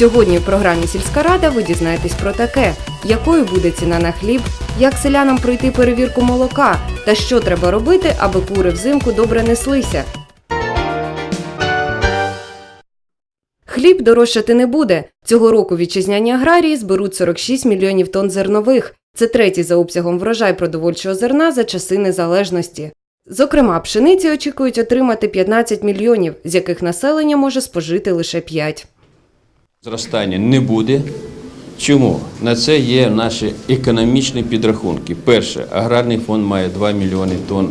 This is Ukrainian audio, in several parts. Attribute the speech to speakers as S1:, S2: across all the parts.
S1: Сьогодні в програмі Сільська рада ви дізнаєтесь про таке: якою буде ціна на хліб, як селянам пройти перевірку молока та що треба робити, аби кури взимку добре неслися. Хліб дорожчати не буде. Цього року вітчизняні аграрії зберуть 46 мільйонів тонн зернових. Це третій за обсягом врожай продовольчого зерна за часи незалежності. Зокрема, пшениці очікують отримати 15 мільйонів, з яких населення може спожити лише 5.
S2: Зростання не буде. Чому? На це є наші економічні підрахунки. Перше, аграрний фонд має 2 мільйони тонн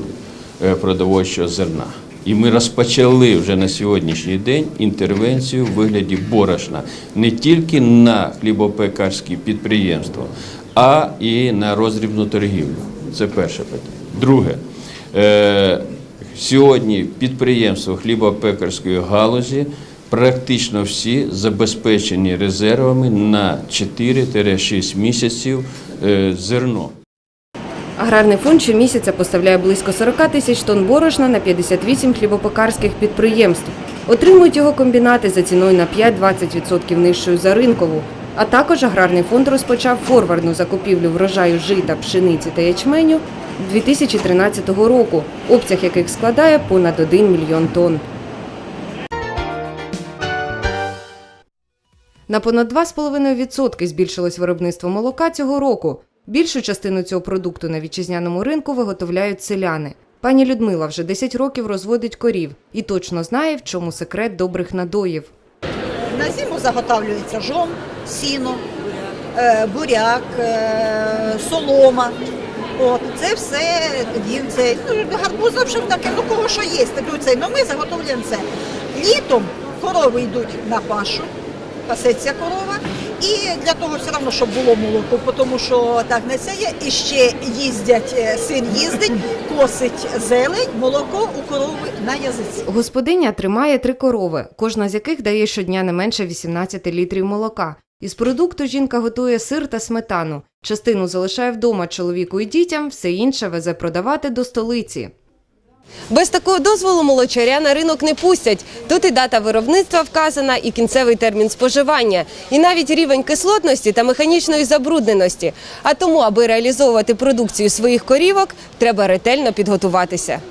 S2: е, продовольчого зерна. І ми розпочали вже на сьогоднішній день інтервенцію в вигляді борошна не тільки на хлібопекарські підприємства, а і на роздрібну торгівлю. Це перше питання. Друге, е, сьогодні підприємства хлібопекарської галузі практично всі забезпечені резервами на 4-6 місяців е, зерно.
S1: Аграрний фонд щомісяця поставляє близько 40 тисяч тонн борошна на 58 хлібопекарських підприємств. Отримують його комбінати за ціною на 5-20% нижчою за ринкову. А також аграрний фонд розпочав форвардну закупівлю врожаю жита, пшениці та ячменю 2013 року, обсяг яких складає понад 1 мільйон тонн. На понад 2,5% збільшилось виробництво молока цього року. Більшу частину цього продукту на вітчизняному ринку виготовляють селяни. Пані Людмила вже 10 років розводить корів і точно знає, в чому секрет добрих надоїв.
S3: На зиму заготавлюється жом, сіно, е, буряк, е, солома. От, це все тоді це ну, гарбуз пшенки, ну кого що є, таке це. Ну ми заготовлюємо це. Літом корови йдуть на пашу, пасеться корова. І для того все одно, щоб було молоко, тому що так не це є. І ще їздять, е, син їздить, косить зелень, молоко у корови на язиці.
S1: Господиня тримає три корови, кожна з яких дає щодня не менше 18 літрів молока. Із продукту жінка готує сир та сметану. Частину залишає вдома чоловіку і дітям, все інше везе продавати до столиці. Без такого дозволу молочаря на ринок не пустять. Тут і дата виробництва вказана, і кінцевий термін споживання, і навіть рівень кислотності та механічної забрудненості. А тому, аби реалізовувати продукцію своїх корівок, треба ретельно підготуватися.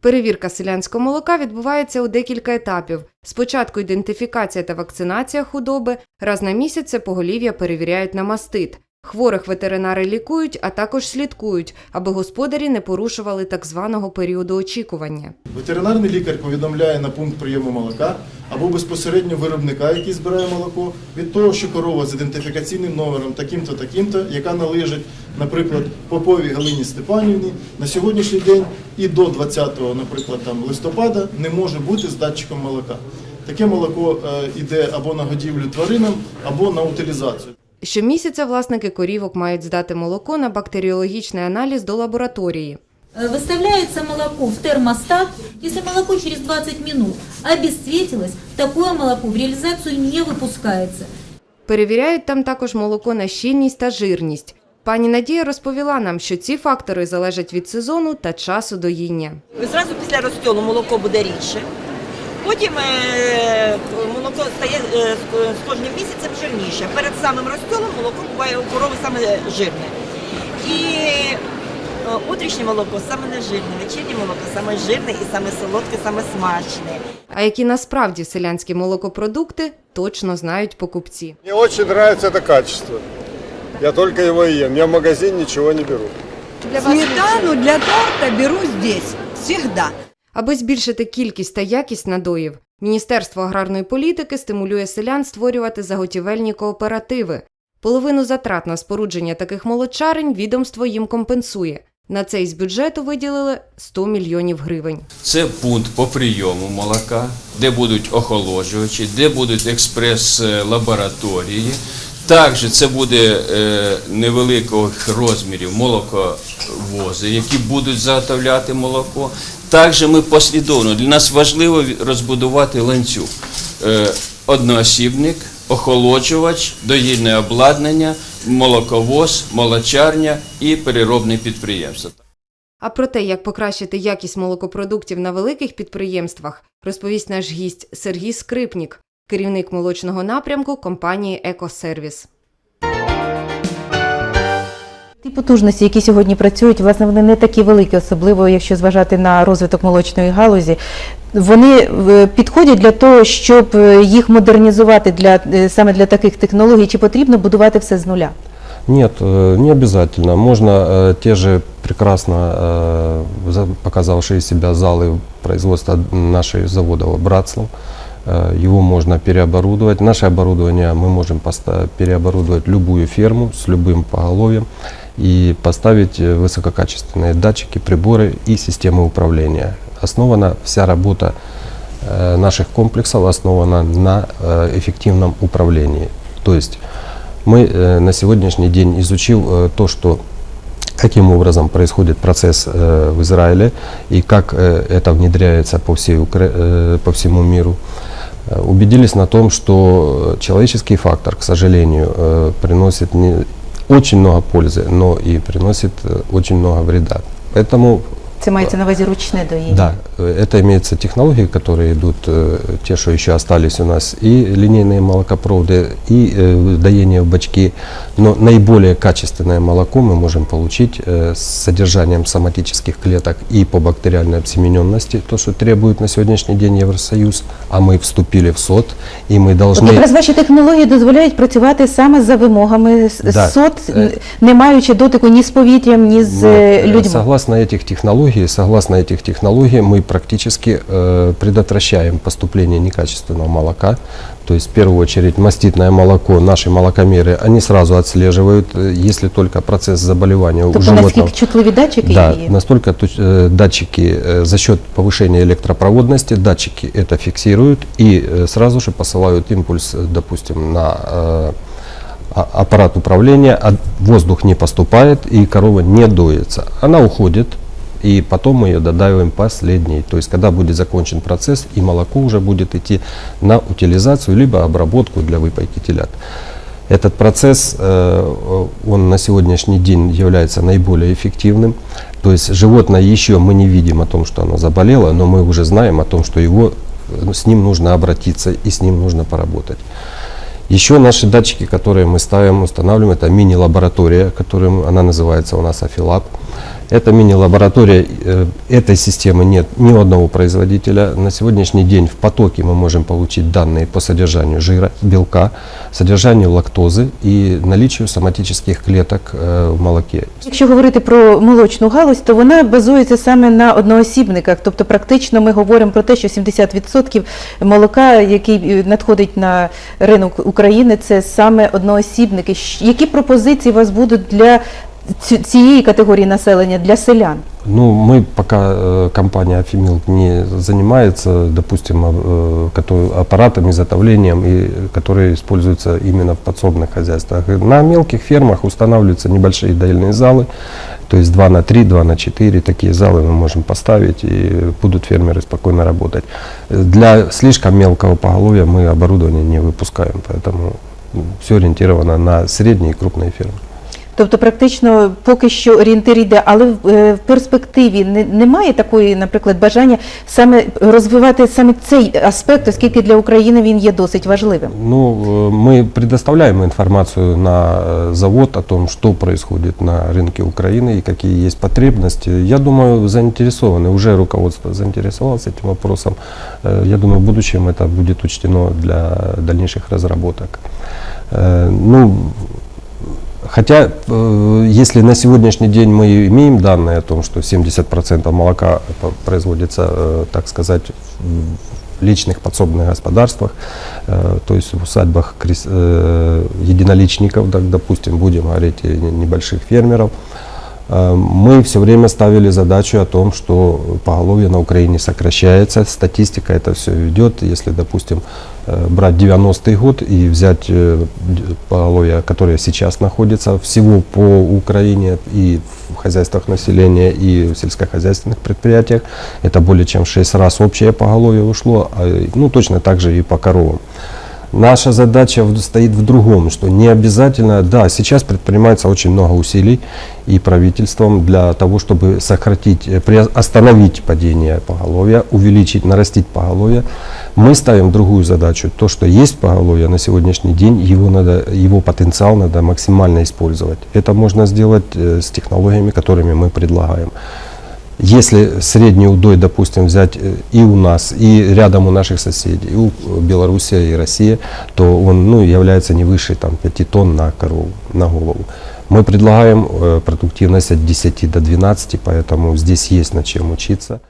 S1: Перевірка селянського молока відбувається у декілька етапів. Спочатку ідентифікація та вакцинація худоби, раз на місяць поголів'я перевіряють на мастит. Хворих ветеринари лікують, а також слідкують, аби господарі не порушували так званого періоду очікування.
S4: Ветеринарний лікар повідомляє на пункт прийому молока або безпосередньо виробника, який збирає молоко, від того, що корова з ідентифікаційним номером таким-то, таким-то, яка належить, наприклад, Поповій Галині Степанівні, на сьогоднішній день і до 20, наприклад, там, листопада не може бути з датчиком молока. Таке молоко е, йде або на годівлю тваринам, або на утилізацію.
S1: Щомісяця власники корівок мають здати молоко на бактеріологічний аналіз до лабораторії.
S5: Э, Выставляется молоко в термостат. Если молоко через 20 минут обесцветилось, такое молоко в реализацию не выпускается.
S1: Перевіряють там також молоко на щільність та жирність. Пані Надія розповіла нам, що ці фактори залежать від сезону та часу доїння.
S6: Зразу після розтілу молоко буде рідше. Потім е, молоко стає е, з- з кожним місяцем жирніше. Перед самим розтілом молоко буває у корови саме жирне. І е, утрішнє молоко саме не жирне, вечірнє молоко саме жирне і саме солодке, саме смачне.
S1: А які насправді селянські молокопродукти точно знають покупці.
S7: Мне очень нравится это качество. Я только его и ем. Я в магазин ничего не беру.
S8: Сметану для торта беру здесь. Всегда.
S1: Аби збільшити кількість та якість надоїв, Міністерство аграрної політики стимулює селян створювати заготівельні кооперативи. Половину затрат на спорудження таких молочарень відомство їм компенсує. На це із бюджету виділили 100 мільйонів гривень.
S2: Це пункт по прийому молока, де будуть охолоджувачі, де будуть експрес-лабораторії. Також це буде е, невеликих розмірів молоковози, які будуть заготовляти молоко. Також ми послідовно для нас важливо розбудувати ланцюг. Е, одноосібник, охолоджувач, доїльне обладнання, молоковоз, молочарня і переробне підприємство.
S1: А про те, як покращити якість молокопродуктів на великих підприємствах, розповість наш гість Сергій Скрипнік. керівник молочного напрямку компанії Екосервіс.
S9: Ті потужності, які сьогодні працюють, власне, вони не такі великі, особливо якщо зважати на розвиток молочної галузі. Вони е, підходять для того, щоб е, їх модернізувати для е, саме для таких технологій, чи потрібно будувати все з нуля?
S10: Нет, э, не обязательно. Можно э, те же прекрасно э, за- показавшие себя залы производства нашей завода Братслав, э, его можно переоборудовать. Наше оборудование мы можем поста- переоборудовать любую ферму с любым поголовьем И поставить э, высококачественные датчики, приборы и системы управления. Основана вся работа э, наших комплексов основана на э, эффективном управлении. То есть мы на сегодняшний день, изучив то, что каким образом происходит процесс в Израиле и как это внедряется по, всей Укра- по всему миру, убедились на том, что человеческий фактор, к сожалению, приносит не очень много пользы, но и приносит э, очень много вреда. Поэтому
S9: Це мається на увазі ручне доїння.
S10: да, э, это имеются технологии, которые идут, э, те, что еще остались у нас, и линейные молокопроводы, и э, доение в бачки. Но наиболее качественное молоко мы можем получить э, с содержанием соматических клеток и по бактериальной обсемененности, то, что требует на сегодняшний день Евросоюз, а мы вступили в СОТ, и мы
S9: От
S10: должны...
S9: якраз ваші технології дозволяють працювати саме за вимогами с-
S10: Да.
S9: СОТ,
S10: Е.
S9: не маючи дотику ні з повітрям, ні з е,
S10: Нет, э,
S9: людьми.
S10: Согласно этих технологий, согласно этих технологий, мы практически э, предотвращаем поступление некачественного молока. То есть, в первую очередь, маститное молоко, наши молокомеры, они сразу отслеживают, э, если только процесс заболевания у
S9: Тобто
S10: животного.
S9: наскільки чутливі датчики
S10: Да,
S9: є?
S10: настолько точ- э, датчики э, за счет повышения электропроводности, датчики это фиксируют и э, сразу же посылают импульс, э, допустим, на э, а- аппарат управления, а воздух не поступает и корова не доится. Она уходит, и потом мы ее додавливаем последней. То есть, когда будет закончен процесс, и молоко уже будет идти на утилизацию, либо обработку для выпайки телят. Этот процесс, э, он на сегодняшний день является наиболее эффективным. То есть животное еще мы не видим о том, что оно заболело, но мы уже знаем о том, что его, э, с ним нужно обратиться и с ним нужно поработать. Еще наши датчики, которые мы ставим, устанавливаем, это мини-лаборатория, которым она называется у нас Афилаб. Это мини-лаборатория, э, этой системы нет ни у одного производителя. На сегодняшний день в потоке мы можем получить данные по содержанию жира, белка, содержанию лактозы и наличию соматических клеток э, в молоке.
S9: Якщо говорити про молочну галузь, то вона базується саме на одноосібниках. Тобто, практично ми говоримо про те, що 70% молока, який е, надходить на ринок України, це саме одноосібники. Щ- Які пропозиції у вас будуть для ці- цієї категорії населення, для селян?
S10: Ну, мы пока э, компания Афимилк не занимается, допустим, э, кото- аппаратами, изготовлением, и, которые используются именно в подсобных хозяйствах. И На мелких фермах устанавливаются небольшие доильные залы, то есть 2 на 3, 2 на 4, такие залы мы можем поставить, и будут фермеры спокойно работать. Э, Для слишком мелкого поголовья мы оборудование не выпускаем, поэтому все ориентировано на средние и крупные фермы.
S9: Тобто, практично поки що орієнтир йде, але в, е, в перспективі не, немає такої, наприклад, бажання саме розвивати саме цей аспект, оскільки для України він є досить важливим.
S10: Ну, э, мы предоставляем информацию на э, завод о том, что происходит на рынке Украины и какие есть потребности. Я думаю, заинтересованы, уже руководство заинтересовалось этим вопросом. Э, Я думаю, в будущем это будет учтено для дальнейших разработок. Э, Ну, Хотя, э, если на сегодняшний день мы имеем данные о том, что 70% молока по- производится, э, так сказать, в личных подсобных господарствах, э, то есть в усадьбах крес- э, единоличников, так, допустим, будем говорить, и не- небольших фермеров, э, мы все время ставили задачу о том, что поголовье на Украине сокращается, статистика это все ведет. Если, допустим, э, брать 90-й год и взять э, поголовье, которое сейчас находится всего по Украине и в хозяйствах населения, и в сельскохозяйственных предприятиях, это более чем в 6 раз общее поголовье ушло, а, ну точно так же и по коровам. Наша задача в- стоит в другом, что не обязательно, да, сейчас предпринимается очень много усилий и правительством для того, чтобы сократить, э, при- остановить падение поголовья, увеличить, нарастить поголовье. Мы ставим другую задачу, то, что есть поголовье на сегодняшний день, его, надо, его потенциал надо максимально использовать. Это можно сделать э, с технологиями, которыми мы предлагаем. Если средний удой, допустим, взять э, и у нас, и рядом у наших соседей, и у э, Белоруссия и Россия, то он ну, является не выше там, 5 тонн на корову, на голову. Мы предлагаем э, продуктивность от 10 до 12, поэтому здесь есть над чем учиться.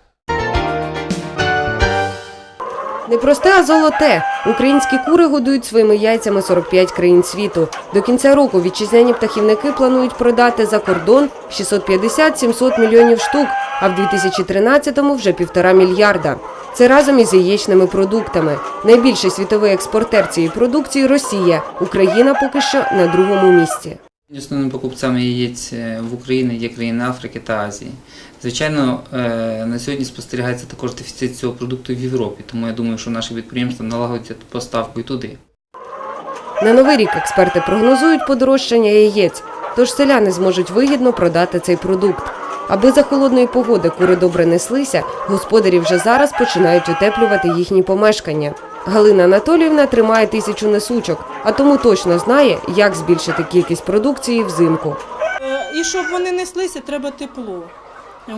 S1: Не просте, а золоте. Українські кури годують своїми яйцями 45 країн світу. До кінця року вітчизняні птахівники планують продати за кордон 650-700 мільйонів штук, а в 2013-му вже півтора мільярда. Це разом із яєчними продуктами. Найбільший світовий експортер цієї продукції Росія. Україна поки що на другому місці.
S11: Основними покупцями яєць е, в Україні є країни Африки та Азії. Звичайно, е, на сьогодні спостерігається також дефіцит цього продукту в Європі, тому я думаю, що наші підприємства налагодять поставку і туди.
S1: На новий рік експерти прогнозують подорожчання яєць, тож селяни зможуть вигідно продати цей продукт. Аби за холодної погоди кури добре неслися, господарі вже зараз починають утеплювати їхні помешкання. Галина Анатоліївна тримає тисячу несучок, а тому точно знає, як збільшити кількість продукції взимку.
S12: Е, І щоб вони неслися, треба тепло. Е,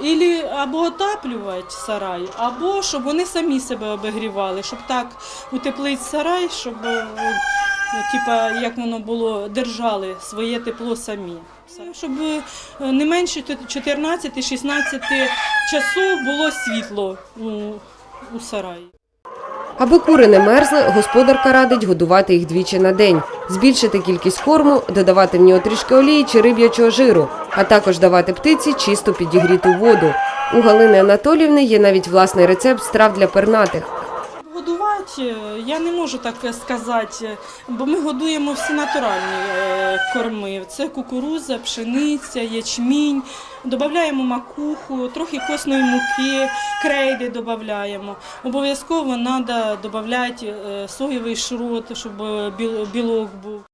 S12: Ілі або отаплювати сарай, або щоб вони самі себе обігрівали, щоб так утеплити сарай, щоб е, типа, як воно було, держали своє тепло самі. Щоб е, не менше 14-16 часов було світло у, сараї.
S1: Аби кури не мерзли, господарка радить годувати їх двічі на день, збільшити кількість корму, додавати в нього трішки олії чи риб'ячого жиру, а також давати птиці чисто підігріту воду. У Галини Анатоліївни є навіть власний рецепт страв для пернатих.
S12: Годувати е, я не можу так сказати, бо ми годуємо всі натуральні е, корми. Це кукуруза, пшениця, ячмінь. Додаємо макуху, трохи косної муки, крейди додаємо. Обов'язково треба додати е, соєвий шрот, щоб е, білок був.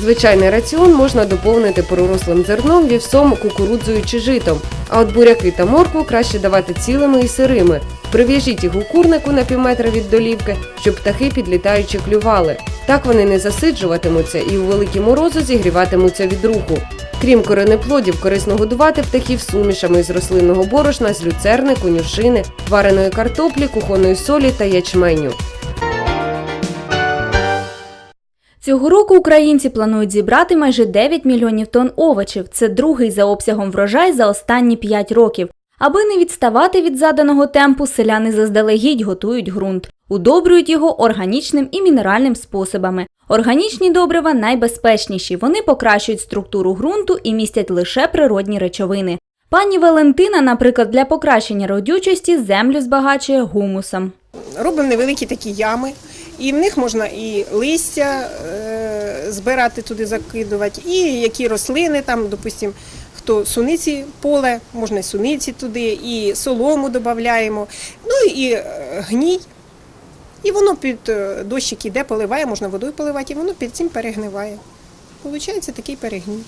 S1: Звичайний раціон можна доповнити пророслим зерном, вівсом, кукурудзою чи житом. А от буряки та моркву краще давати цілими і сирими. Прив'яжіть їх у курнику на півметра від долівки, щоб птахи підлітаючи клювали. Так вони не засиджуватимуться і у великі морози зігріватимуться від руху. Крім коренеплодів, корисно годувати птахів сумішами з рослинного борошна, з люцерни, конюшини, вареної картоплі, кухонної солі та ячменю.
S13: Цього року українці планують зібрати майже 9 мільйонів тонн овочів. Це другий за обсягом врожай за останні 5 років. Аби не відставати від заданого темпу, селяни заздалегідь готують ґрунт, удобрюють його органічним і мінеральним способами. Органічні добрива найбезпечніші. Вони покращують структуру ґрунту і містять лише природні речовини. Пані Валентина, наприклад, для покращення родючості землю збагачує гумусом.
S14: робимо невеликі такі ями, і в них можна і листя е, збирати туди, закидувати, і які рослини, там, допустимо, хто суниці поле, можна і суниці туди, і солому додаємо, ну і е, гній. І воно під е, дощик іде, поливає, можна водою поливати, і воно під цим перегниває. Получається такий перегній.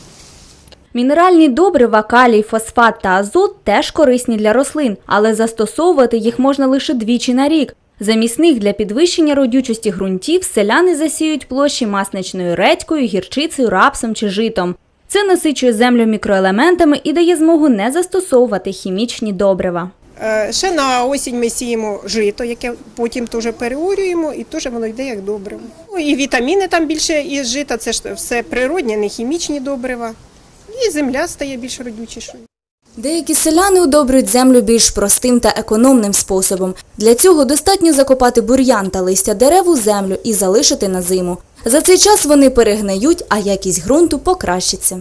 S13: Мінеральні добрива, калій, фосфат та азот теж корисні для рослин, але застосовувати їх можна лише двічі на рік. Замість них для підвищення родючості ґрунтів селяни засіють площі масничною редькою, гірчицею, рапсом чи житом. Це насичує землю мікроелементами і дає змогу не застосовувати хімічні добрива.
S14: Е, Ще на осінь ми сіємо жито, яке потім теж переорюємо, і теж воно йде як добриво. Ну, і вітаміни там більше із жита, це ж все природні, не хімічні добрива. І земля стає більш родючішою.
S13: Деякі селяни удобрюють землю більш простим та економним способом. Для цього достатньо закопати бур'ян та листя дерев у землю і залишити на зиму. За цей час вони перегниють, а якість ґрунту покращиться.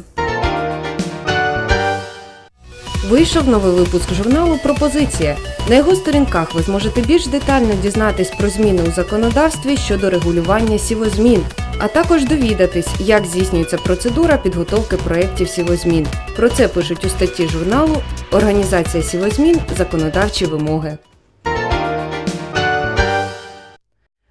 S1: Вийшов новий випуск журналу Пропозиція. На його сторінках ви зможете більш детально дізнатись про зміни у законодавстві щодо регулювання сівозмін, а також довідатись, як здійснюється процедура підготовки проєктів сівозмін. Про це пишуть у статті журналу Організація сівозмін законодавчі вимоги.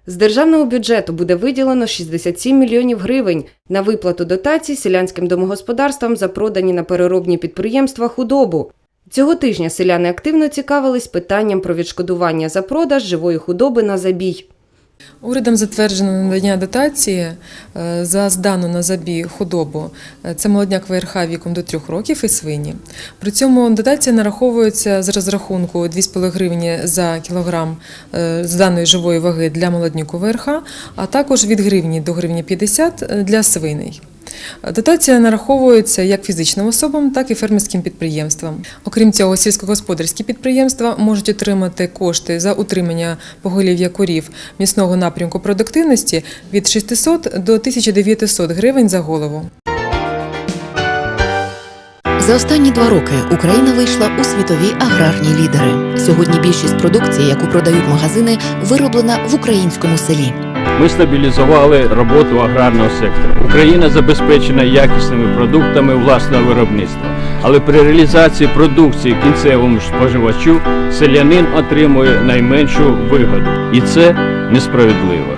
S1: З державного бюджету буде виділено 67 мільйонів гривень на виплату дотацій селянським домогосподарствам за продані на переробні підприємства худобу. Цього тижня селяни активно цікавились питанням про відшкодування за продаж живої худоби на забій.
S15: Урядом затверджено надання дотації е, за здану на забій худобу. Е, Це молодняк ВРХ віком до 3 років і свині. При цьому дотація нараховується з розрахунку 2,5 гривні за кілограм зданої з даної живої ваги для молодняку ВРХ, а також від гривні до гривні 50 для свиней. Дотація нараховується як фізичним особам, так і фермерським підприємствам. Окрім цього, сільськогосподарські підприємства можуть отримати кошти за утримання поголів'я корів місного напрямку продуктивності від 600 до 1900 гривень за голову.
S16: За останні два роки Україна вийшла у світові аграрні лідери. Сьогодні більшість продукції, яку продають магазини, вироблена в українському селі.
S2: Ми стабілізували роботу аграрного сектору. Україна забезпечена якісними продуктами власного виробництва. Але при реалізації продукції кінцевому споживачу селянин отримує найменшу вигоду. І це несправедливо.